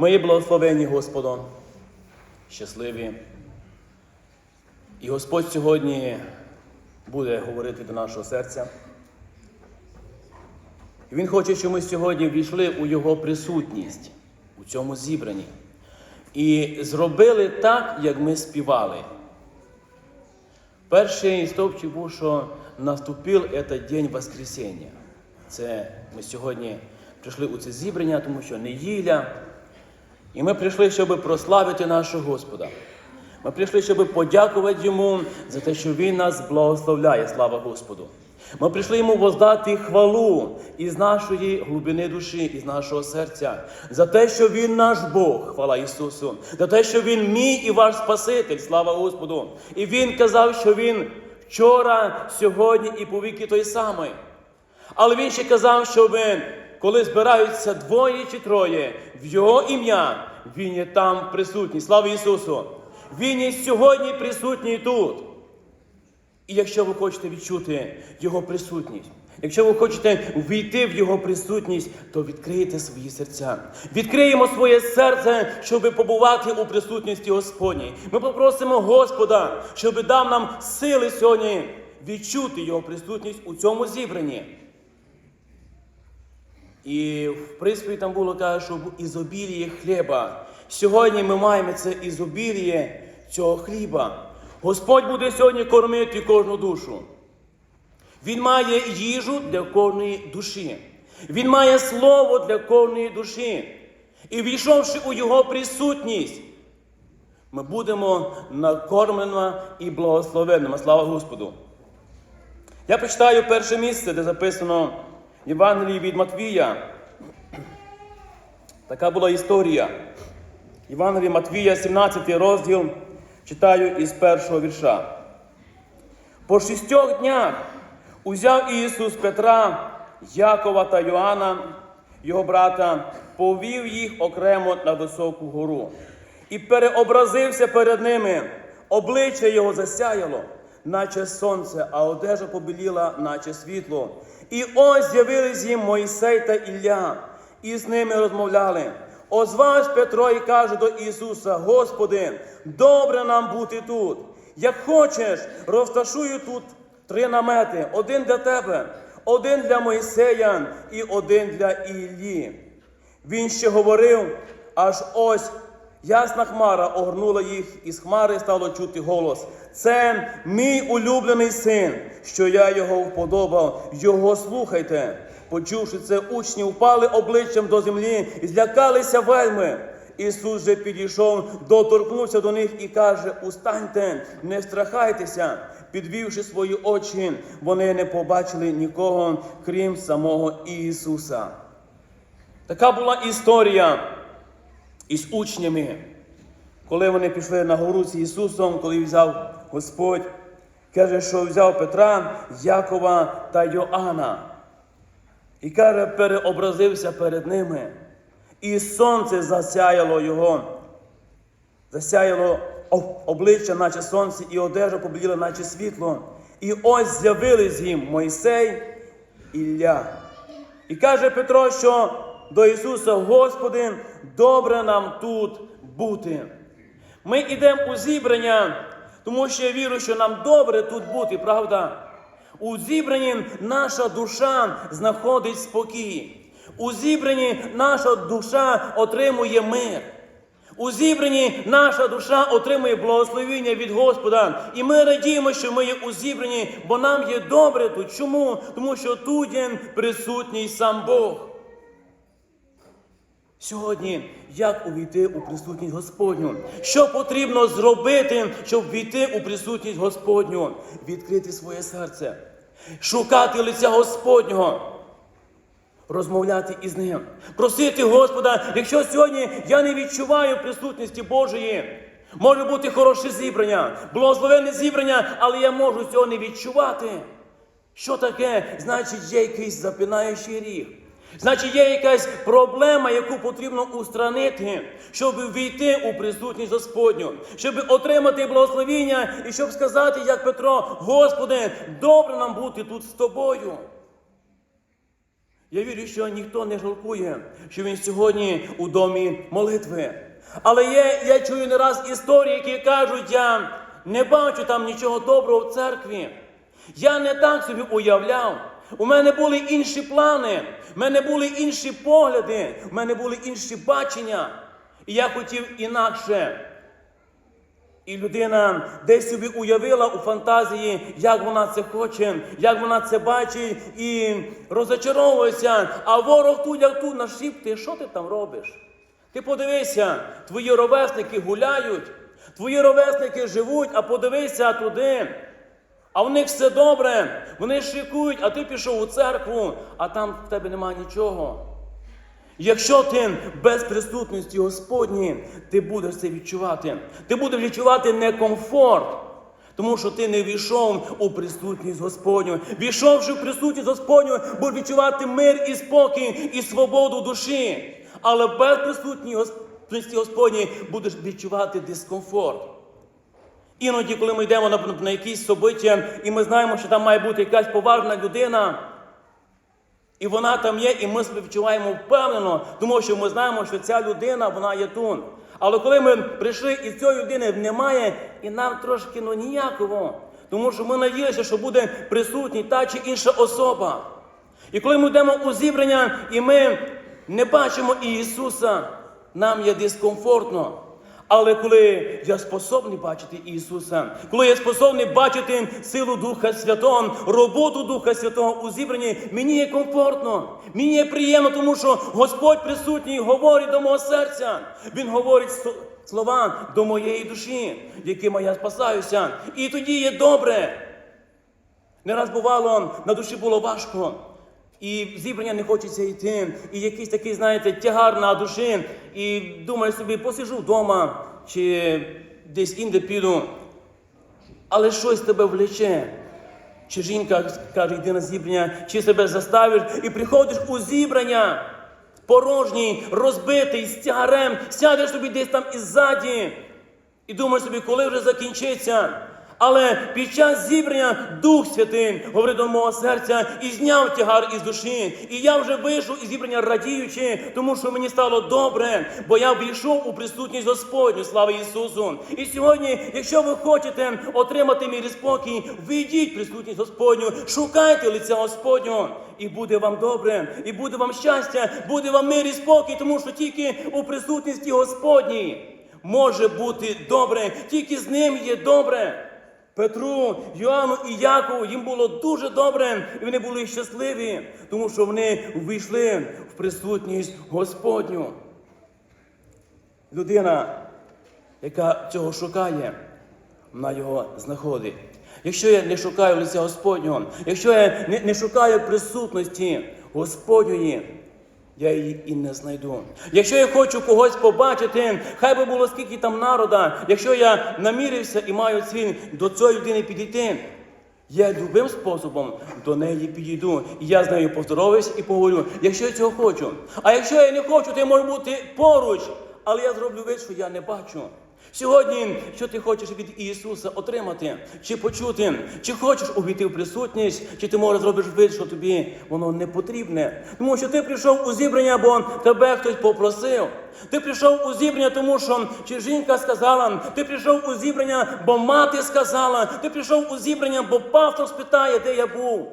Є благословені Господом, щасливі. І Господь сьогодні буде говорити до нашого серця. І Він хоче, щоб ми сьогодні війшли у Його присутність у цьому зібранні. І зробили так, як ми співали. Перший стовпчик був, що наступив цей день Воскресіння. Це ми сьогодні прийшли у це зібрання, тому що неділя. І ми прийшли, щоб прославити нашого Господа. Ми прийшли, щоб подякувати Йому за те, що Він нас благословляє, слава Господу. Ми прийшли йому воздати хвалу із нашої глибини душі, із нашого серця, за те, що Він наш Бог, хвала Ісусу, за те, що Він мій і ваш Спаситель, слава Господу. І Він казав, що Він вчора, сьогодні і повіки той самий. Але він ще казав, що ви, коли збираються двоє чи троє в Його ім'я, Він є там присутній. Слава Ісусу! Він є сьогодні присутній тут. І якщо ви хочете відчути Його присутність, якщо ви хочете війти в Його присутність, то відкрийте свої серця. Відкриємо своє серце, щоб побувати у присутності Господній. Ми попросимо Господа, щоб дав нам сили сьогодні відчути Його присутність у цьому зібранні. І в приспіві там було каже, що в хліба. Сьогодні ми маємо це ізобіліє цього хліба. Господь буде сьогодні кормити кожну душу. Він має їжу для кожної душі. Він має слово для кожної душі. І війшовши у Його присутність, ми будемо накормлені і благословенними. Слава Господу! Я прочитаю перше місце, де записано Євангелії від Матвія. Така була історія. Євангелії Матвія, 17 розділ, читаю із першого вірша. По шістьох днях узяв Ісус Петра, Якова та Йоанна, його брата, повів їх окремо на високу гору і переобразився перед ними. Обличчя його засяяло, наче сонце, а одежа побіліла, наче світло. І ось з'явились їм Мойсей та Ілля, і з ними розмовляли. Озвався Петро і каже до Ісуса: Господи, добре нам бути тут. Як хочеш, розташую тут три намети: один для тебе, один для Мойсея і один для Іллі. Він ще говорив, аж ось ясна хмара огорнула їх, і з хмари стало чути голос. Це мій улюблений син, що я його вподобав, його слухайте. Почувши це, учні впали обличчям до землі і злякалися вельми. Ісус же підійшов, доторкнувся до них і каже: Устаньте, не страхайтеся. Підвівши свої очі, вони не побачили нікого, крім самого Ісуса. Така була історія із учнями, коли вони пішли на гору з Ісусом, коли взяв Господь, каже, що взяв Петра, Якова та Йоанна. І каже, переобразився перед ними. І сонце засяяло його, засяяло обличчя, наче сонце, і одежа побіліла, наче світло. І ось з'явились їм Мойсей Ілля. І каже Петро, що до Ісуса, Господи, добре нам тут бути. Ми йдемо у зібрання, тому що я вірю, що нам добре тут бути, правда? У зібранні наша душа знаходить спокій. У зібранні наша душа отримує мир. У зібранні наша душа отримує благословіння від Господа. І ми радіємо, що ми є у зібранні, бо нам є добре тут. Чому? Тому що тут є присутній сам Бог. Сьогодні як увійти у присутність Господню? Що потрібно зробити, щоб війти у присутність Господню? Відкрити своє серце, шукати лиця Господнього, розмовляти із ним, просити Господа, якщо сьогодні я не відчуваю присутності Божої, може бути хороше зібрання, благословенне зібрання, але я можу цього не відчувати. Що таке? Значить, є якийсь запинаючий ріг. Значить, є якась проблема, яку потрібно устранити, щоб війти у присутність Господню, щоб отримати благословіння і щоб сказати, як Петро, Господи, добре нам бути тут з тобою. Я вірю, що ніхто не жалкує, що він сьогодні у домі молитви. Але є, я чую не раз історії, які кажуть, я не бачу там нічого доброго в церкві. Я не так собі уявляв. У мене були інші плани, у мене були інші погляди, у мене були інші бачення. І я хотів інакше. І людина десь собі уявила у фантазії, як вона це хоче, як вона це бачить, і розочаровується. А ворог тут, як тут нашіптує, що ти там робиш? Ти подивися, твої ровесники гуляють, твої ровесники живуть, а подивися туди. А в них все добре, вони шикують, а ти пішов у церкву, а там в тебе немає нічого. Якщо ти без присутності Господні, ти будеш це відчувати. Ти будеш відчувати некомфорт, тому що ти не війшов у присутність Господню. Війшовши в присутність Господню, будеш відчувати мир і спокій і свободу душі. Але без присутності Господні будеш відчувати дискомфорт. Іноді, коли ми йдемо на, на якісь собиття, і ми знаємо, що там має бути якась поважна людина. І вона там є, і ми себе відчуваємо впевнено, тому що ми знаємо, що ця людина вона є тут. Але коли ми прийшли і цієї людини немає, і нам трошки ну ніяково, тому що ми надіялися, що буде присутній та чи інша особа. І коли ми йдемо у зібрання, і ми не бачимо Ісуса, нам є дискомфортно. Але коли я способний бачити Ісуса, коли я способний бачити силу Духа Святого, роботу Духа Святого у зібранні, мені є комфортно, мені є приємно, тому що Господь присутній говорить до мого серця. Він говорить слова до моєї душі, якими я спасаюся. І тоді є добре. Не раз бувало, на душі було важко. І зібрання не хочеться йти, і якийсь такий, знаєте, тягар на душі, і думаєш собі, посижу вдома чи десь інде піду. Але щось тебе влече. Чи жінка каже, йди на зібрання, чи себе заставиш, і приходиш у зібрання, порожній, розбитий, з тягарем, сядеш собі десь там іззаді, і думаєш собі, коли вже закінчиться. Але під час зібрання Дух Святий говорить до мого серця і зняв тягар із душі. І я вже вийшов із зібрання радіючи, тому що мені стало добре, бо я війшов у присутність Господню, слава Ісусу. І сьогодні, якщо ви хочете отримати мій спокій, війдіть присутність Господню, шукайте лиця Господню, і буде вам добре, і буде вам щастя, буде вам мир і спокій, тому що тільки у присутності Господній може бути добре, тільки з ним є добре. Петру, Йоанну і Якову їм було дуже добре, і вони були щасливі, тому що вони увійшли в присутність Господню. Людина, яка цього шукає, вона його знаходить. Якщо я не шукаю лиця Господнього, якщо я не, не шукаю присутності Господньої, я її і не знайду. Якщо я хочу когось побачити, хай би було скільки там народа, якщо я намірився і маю ціль до цієї людини підійти, я любим способом до неї підійду. І я з нею поздороваюся і поговорю, якщо я цього хочу. А якщо я не хочу, то я можу бути поруч, але я зроблю вид, що я не бачу. Сьогодні, що ти хочеш від Ісуса отримати, чи почути, чи хочеш увійти в присутність, чи ти може зробиш вид, що тобі воно не потрібне. Тому що ти прийшов у зібрання, бо тебе хтось попросив. Ти прийшов у зібрання, тому що чи жінка сказала, ти прийшов у зібрання, бо мати сказала, ти прийшов у зібрання, бо пастор спитає, де я був.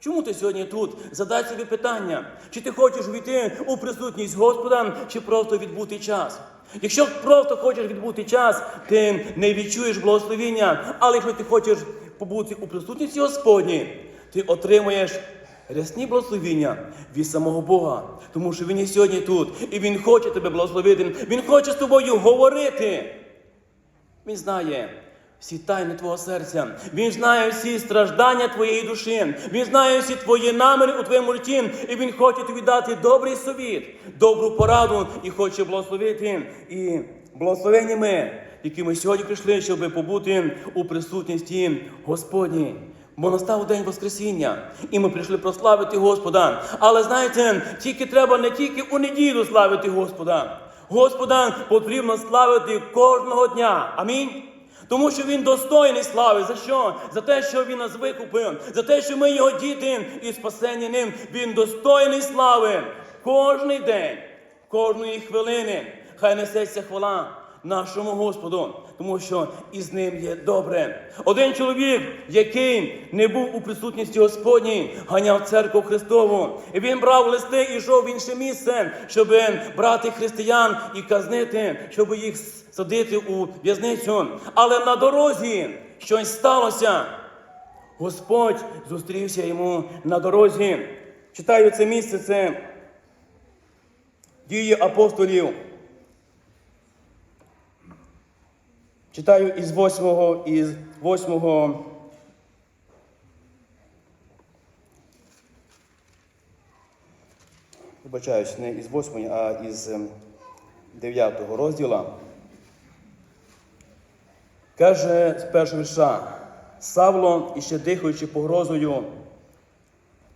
Чому ти сьогодні тут? Задай собі питання, чи ти хочеш війти у присутність Господа, чи просто відбути час. Якщо просто хочеш відбути час, ти не відчуєш благословіння, але якщо ти хочеш побути у присутності Господній, ти отримуєш рясні благословіння від самого Бога, тому що Він є сьогодні тут, і Він хоче тебе благословити, Він хоче з тобою говорити. Він знає всі тайни твого серця. Він знає всі страждання твоєї душі. Він знає всі твої наміри у твоєму житті. І він хоче тобі дати добрий совіт, добру пораду і хоче благословити. І благословені ми, які ми сьогодні прийшли, щоб побути у присутності Господній. Бо настав день Воскресіння, і ми прийшли прославити Господа. Але знаєте, тільки треба не тільки у неділю славити Господа. Господа потрібно славити кожного дня. Амінь. Тому що він достойний слави. За що? За те, що він нас викупив, за те, що ми його діти і спасені ним. Він достойний слави. Кожний день, кожної хвилини. Хай несеться хвала нашому Господу, тому що із ним є добре. Один чоловік, який не був у присутності Господній, ганяв церкву Христову. І він брав листи і йшов в інше місце, щоб брати християн і казнити, щоб їх садити у в'язницю. Але на дорозі щось сталося. Господь зустрівся йому на дорозі. Читаю це місце, це дії апостолів. Читаю із восьмого, із восьмого. Вибачаюсь, не із восьмої, а із ем, дев'ятого розділа. Каже з першого вірша, Савло, іще дихаючи погрозою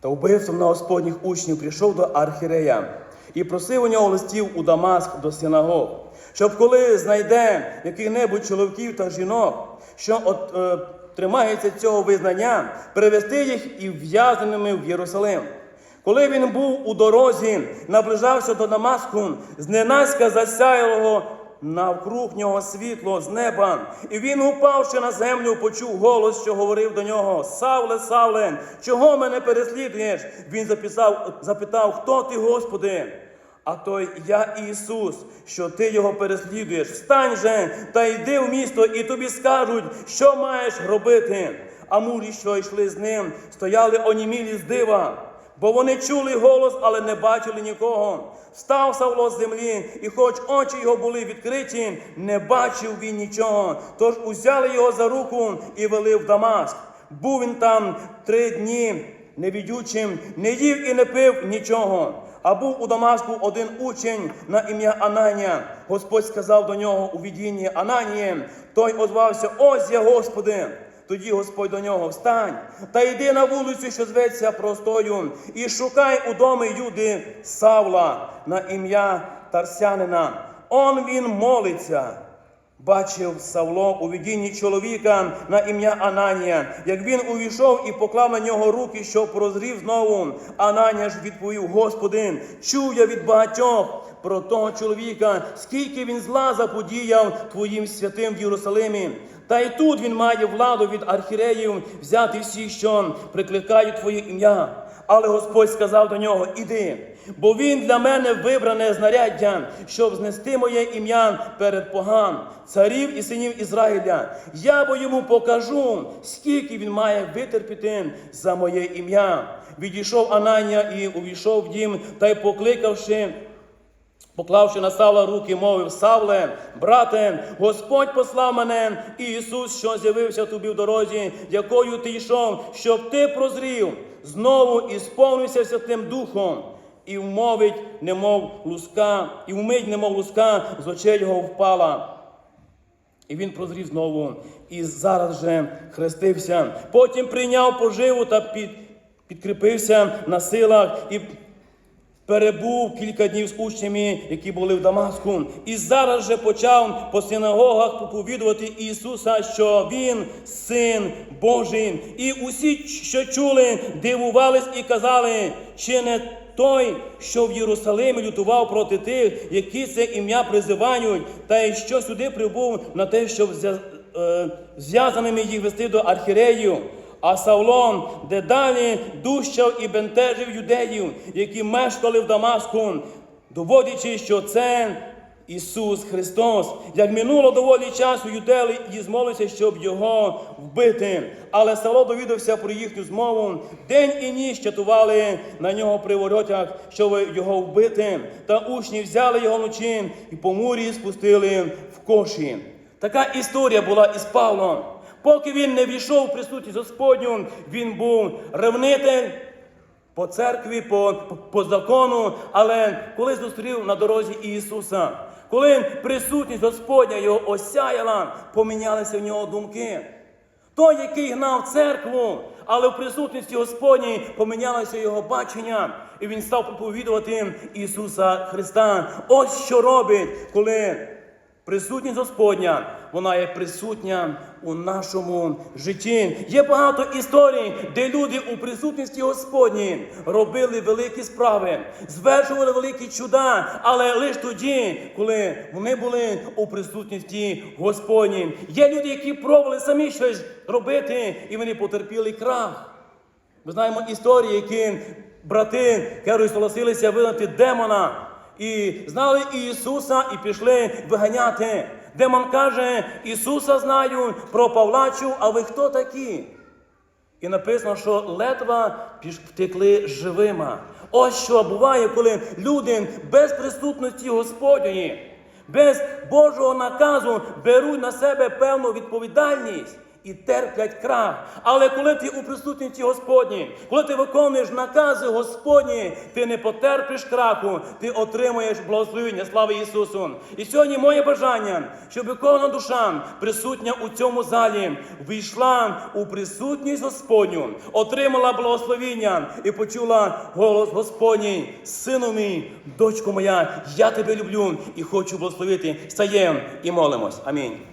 та вбивцем на Господніх учнів, прийшов до архірея і просив у нього листів у Дамаск до синагог, щоб коли знайде яких-небудь чоловіків та жінок, що от, е, тримаються цього визнання, привести їх і в'язненими в Єрусалим. Коли він був у дорозі, наближався до Дамаску, зненацька засяялого навкруг нього світло з неба, і він, упавши на землю, почув голос, що говорив до нього: Савле, Савле, чого мене переслідуєш? Він записав, запитав, хто ти, Господи? А той я Ісус, що ти його переслідуєш. Встань же та йди в місто, і тобі скажуть, що маєш робити. А мурі, що йшли з ним, стояли онімілі з дива. Бо вони чули голос, але не бачили нікого. Став Савло з землі, і хоч очі його були відкриті, не бачив він нічого. Тож узяли його за руку і вели в Дамаск. Був він там три дні невідючим, не їв і не пив нічого. А був у Дамаску один учень на ім'я Ананія. Господь сказав до нього у відінні Ананіє, той озвався: Ось я, Господи. Тоді Господь до нього встань та йди на вулицю, що зветься простою, і шукай у домі Юди Савла на ім'я Тарсянина. Он він молиться. Бачив Савло у видінні чоловіка на ім'я Ананія, як він увійшов і поклав на нього руки, що прозрів знову. Ананія ж відповів: Господи, чув я від багатьох про того чоловіка, скільки він зла заподіяв Твоїм святим в Єрусалимі. Та й тут він має владу від архіреїв взяти всіх, що прикликають Твоє ім'я. Але Господь сказав до нього: Іди, бо він для мене вибране знаряддя, щоб знести моє ім'я перед поган, царів і синів Ізраїля. Я бо йому покажу, скільки він має витерпіти за моє ім'я. Відійшов Ананія і увійшов в дім, та й покликавши. Поклавши на Савла руки, мовив Савле, брате, Господь послав мене, і Ісус, що з'явився тобі в дорозі, якою ти йшов, щоб ти прозрів, знову і сповнився Святим Духом, і вмовить, немов луска, і вмить, немов луска, з очей його впала. І він прозрів знову, і зараз же хрестився. Потім прийняв поживу та під, підкріпився на силах і перебув кілька днів з учнями, які були в Дамаску, і зараз же почав по синагогах проповідувати Ісуса, що Він син Божий. І усі, що чули, дивувались і казали, чи не той, що в Єрусалимі лютував проти тих, які це ім'я призивають, та й що сюди прибув на те, щоб е, зв'язаними їх вести до архіреїв. А Савлом дедалі дужчав і бентежив юдеїв, які мешкали в Дамаску, доводячи, що це Ісус Христос. Як минуло доволі часу, юдели і змолилися, щоб його вбити. Але Савло довідався про їхню змову. День і ніч чатували на нього при воротях, щоб його вбити. Та учні взяли його вночі і по мурі спустили в коші. Така історія була із Павлом. Поки він не війшов в присутність Господню, він був ревнитель по церкві, по, по, закону, але коли зустрів на дорозі Ісуса, коли присутність Господня його осяяла, помінялися в нього думки. Той, який гнав церкву, але в присутності Господній помінялося його бачення, і він став проповідувати Ісуса Христа. Ось що робить, коли Присутність Господня, вона є присутня у нашому житті. Є багато історій, де люди у присутності Господній робили великі справи, звершували великі чуда, але лише тоді, коли вони були у присутності Господній. Є люди, які пробували самі щось робити, і вони потерпіли крах. Ми знаємо історії, які брати Керу согласилися вигнати демона. І знали Ісуса і пішли виганяти. Демон каже: Ісуса знаю, про Павла чув, а ви хто такі? І написано, що ледва втекли живима. Ось що буває, коли люди без присутності Господньої, без Божого наказу беруть на себе певну відповідальність. І терплять крах. Але коли ти у присутності Господній, коли ти виконуєш накази Господні, ти не потерпиш краху, ти отримуєш благословення. Слава Ісусу! І сьогодні моє бажання, щоб кожна душа, присутня у цьому залі, війшла у присутність Господню, отримала благословення і почула голос Господній, сину мій, дочко моя, я тебе люблю і хочу благословити. Стаєм і молимось. Амінь.